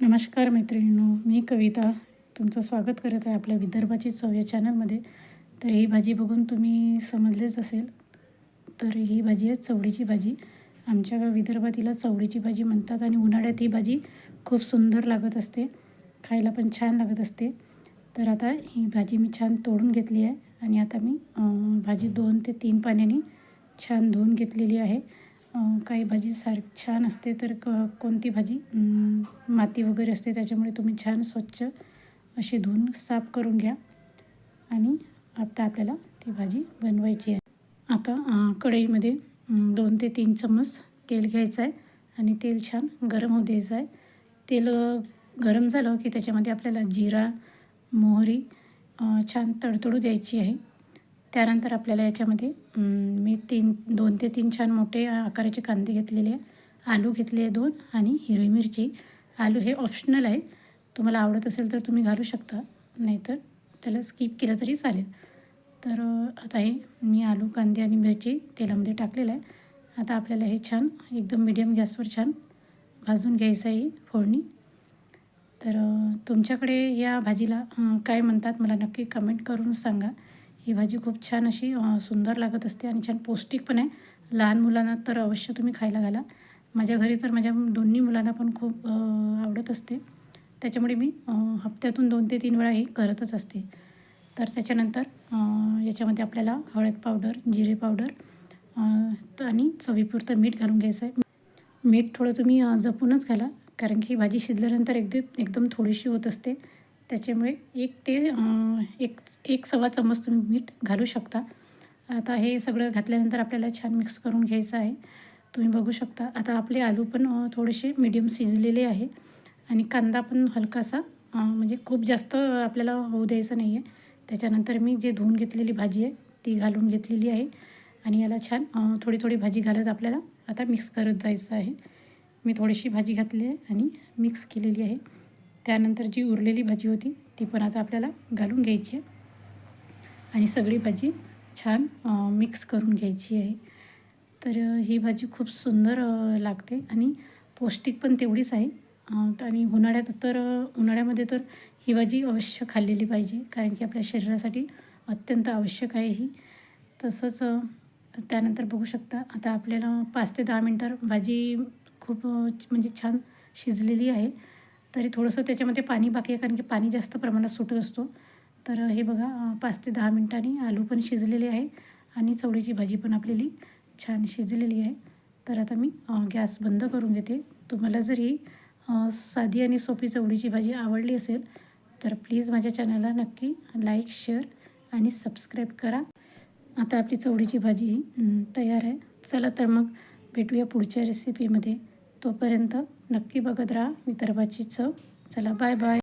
नमस्कार मैत्रिणींनो मी कविता. तुमचं स्वागत करत आहे आपल्या विदर्भाची चव या चॅनलमध्ये. तर ही भाजी बघून तुम्ही समजलेच असेल. तर ही भाजी आहे चवळीची भाजी. आमच्या विदर्भात हिला चवळीची भाजी म्हणतात आणि उन्हाळ्यात ही भाजी खूप सुंदर लागत असते. खायला पण छान लागत असते. तर आता ही भाजी मी छान तोडून घेतली आहे आणि आता मी भाजी दोन ते तीन पाण्याने छान धुवून घेतलेली आहे. काही भाजी सार छान असते तर क कोणती भाजी? माती वगैरे असते त्याच्यामुळे तुम्ही छान स्वच्छ अशी धुवून साफ करून घ्या. आणि आता आपल्याला ती भाजी बनवायची आहे. आता कढईमध्ये दोन ते तीन चम्मच तेल घ्यायचं आहे आणि तेल छान गरम होऊ द्यायचं आहे. तेल गरम झालं की त्याच्यामध्ये आपल्याला जिरा मोहरी छान तडतडू द्यायची आहे. त्यानंतर आपल्याला याच्यामध्ये मी तीन दोन ते तीन छान मोठे आकाराचे कांदे घेतलेले आहे. आलू घेतले आहे दोन आणि हिरवी मिरची. आलू हे ऑप्शनल आहे. तुम्हाला आवडत असेल तर तुम्ही घालू शकता. नाहीतर त्याला स्किप केलं तरी चालेल. तर आता हे मी आलू कांदे आणि मिरची तेलामध्ये टाकलेलं आहे. आता आपल्याला हे छान एकदम मिडियम गॅसवर छान भाजून घ्यायचं आहे फोडणी. तर तुमच्याकडे या भाजीला काय म्हणतात मला नक्की कमेंट करून सांगा. ही भाजी खूप छान अशी सुंदर लागत असते आणि छान पौष्टिक पण आहे लहान मुलांना तर अवश्य तुम्ही खायला घाला. माझ्या घरी तर माझ्या दोन्ही मुलांना पण खूप आवडत असते. त्याच्यामुळे मी हप्त्यातून दोन ते तीन वेळा हे करतच असते. तर त्याच्यानंतर याच्यामध्ये आपल्याला हळद पावडर जिरे पावडर आणि चवीपुरतं मीठ घालून घ्यायचं आहे मीठ थोडं तुम्ही जपूनच घाला. कारण की भाजी शिजल्यानंतर एकदम एकदम थोडीशी होत असते. त्याच्यामुळे एक ते एक एक सव्वा चम्मच तुम्ही मीठ घालू शकता. आता हे सगळं घातल्यानंतर आपल्याला छान मिक्स करून घ्यायचं आहे. तुम्ही बघू शकता. आता आपले आलू पण थोडेसे मिडियम शिजलेले आहे. आणि कांदा पण हलकासा म्हणजे खूप जास्त आपल्याला होऊ द्यायचं नाही आहे त्याच्यानंतर मी जे धुवून घेतलेली भाजी आहे ती घालून घेतलेली आहे. आणि याला छान थोडी थोडी भाजी घालत आपल्याला आता मिक्स करत जायचं आहे. मी थोडीशी भाजी घातली आहे आणि मिक्स केलेली आहे. त्यानंतर जी उरलेली भाजी होती ती पण आता आपल्याला घालून घ्यायची आहे. आणि सगळी भाजी छान मिक्स करून घ्यायची आहे. तर ही भाजी खूप सुंदर लागते आणि पौष्टिक पण तेवढीच आहे. आणि उन्हाळ्यात तर उन्हाळ्यामध्ये तर ही भाजी अवश्य खाल्लेली पाहिजे कारण की आपल्या शरीरासाठी अत्यंत आवश्यक आहे ही. तसंच त्यानंतर बघू शकता आता आपल्याला पाच ते दहा मिनटं भाजी खूप म्हणजे छान शिजलेली आहे. तरी थोडंसं त्याच्यामध्ये पाणी बाकी आहे कारण की पाणी जास्त प्रमाणात सुटत असतो. तर हे बघा पाच ते दहा मिनटांनी आलू पण शिजलेले आहे आणि चवळीची भाजी पण आपल्याली छान शिजलेली आहे. तर आता मी गॅस बंद करून घेते. तुम्हाला जर ही साधी आणि सोपी चवळीची भाजी आवडली असेल तर प्लीज माझ्या चॅनलला नक्की लाईक शेअर आणि सबस्क्राईब करा. आता आपली चवळीची भाजी ही तयार आहे. चला तर मग भेटूया पुढच्या रेसिपीमध्ये. तोपर्यंत नक्की बघत राहा विदर्भाची चव. चला बाय बाय